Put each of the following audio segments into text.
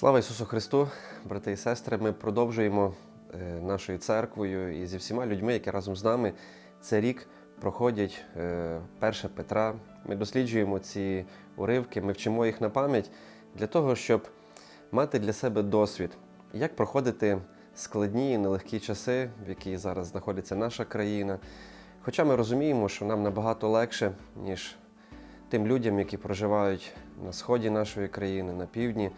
Слава Ісусу Христу, брати і сестри. Ми продовжуємо е, нашою церквою і зі всіма людьми, які разом з нами цей рік проходять е, 1 Петра. Ми досліджуємо ці уривки, ми вчимо їх на пам'ять для того, щоб мати для себе досвід, як проходити складні і нелегкі часи, в які зараз знаходиться наша країна. Хоча ми розуміємо, що нам набагато легше, ніж тим людям, які проживають на сході нашої країни, на півдні.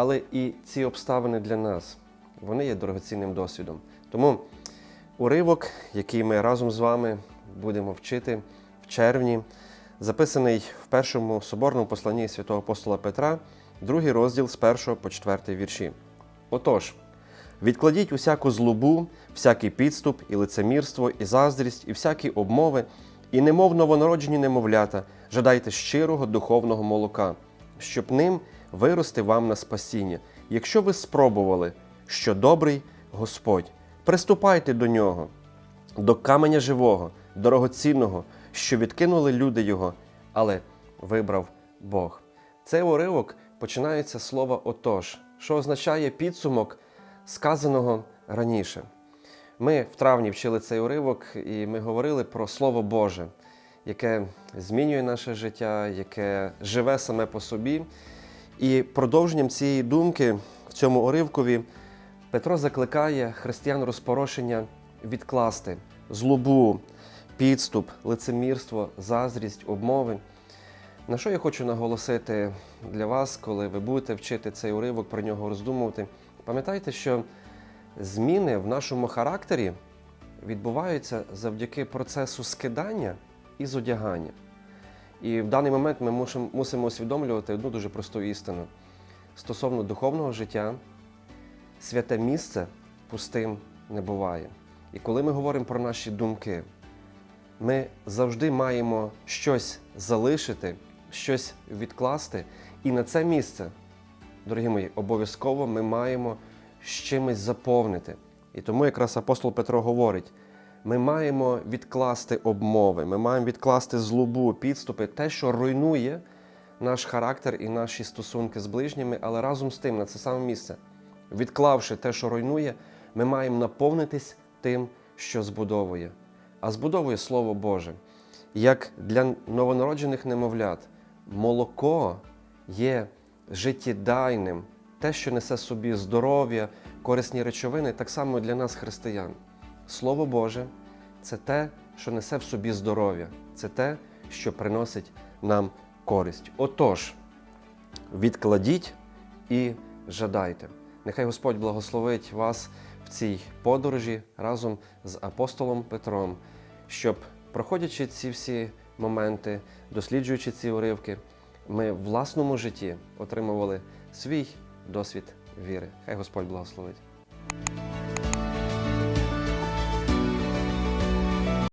Але і ці обставини для нас вони є дорогоцінним досвідом. Тому уривок, який ми разом з вами будемо вчити в червні, записаний в першому соборному посланні святого апостола Петра, другий розділ з 1 по 4 вірші. Отож, відкладіть усяку злобу, всякий підступ, і лицемірство, і заздрість, і всякі обмови, і немов новонароджені немовлята, жадайте щирого духовного молока, щоб ним вирости вам на спасіння. Якщо ви спробували, що добрий Господь, приступайте до нього, до каменя живого, дорогоцінного, що відкинули люди його, але вибрав Бог. Цей уривок починається слова отож, що означає підсумок сказаного раніше. Ми в травні вчили цей уривок, і ми говорили про Слово Боже, яке змінює наше життя, яке живе саме по собі. І продовженням цієї думки в цьому уривкові Петро закликає християн розпорошення відкласти злобу, підступ, лицемірство, заздрість, обмови. На що я хочу наголосити для вас, коли ви будете вчити цей уривок, про нього роздумувати? Пам'ятайте, що зміни в нашому характері відбуваються завдяки процесу скидання і зодягання. І в даний момент ми мусимо, усвідомлювати одну дуже просту істину. Стосовно духовного життя, святе місце пустим не буває. І коли ми говоримо про наші думки, ми завжди маємо щось залишити, щось відкласти, і на це місце, дорогі мої, обов'язково ми маємо з чимось заповнити. І тому якраз апостол Петро говорить: ми маємо відкласти обмови, ми маємо відкласти злобу, підступи, те, що руйнує наш характер і наші стосунки з ближніми, але разом з тим на це саме місце, відклавши те, що руйнує, ми маємо наповнитись тим, що збудовує. А збудовує Слово Боже. Як для новонароджених немовлят, молоко є життєдайним, те, що несе собі здоров'я, корисні речовини, так само для нас, християн. Слово Боже це те, що несе в собі здоров'я, це те, що приносить нам користь. Отож, відкладіть і жадайте. Нехай Господь благословить вас в цій подорожі разом з апостолом Петром, щоб, проходячи ці всі моменти, досліджуючи ці уривки, ми в власному житті отримували свій досвід віри. Хай Господь благословить.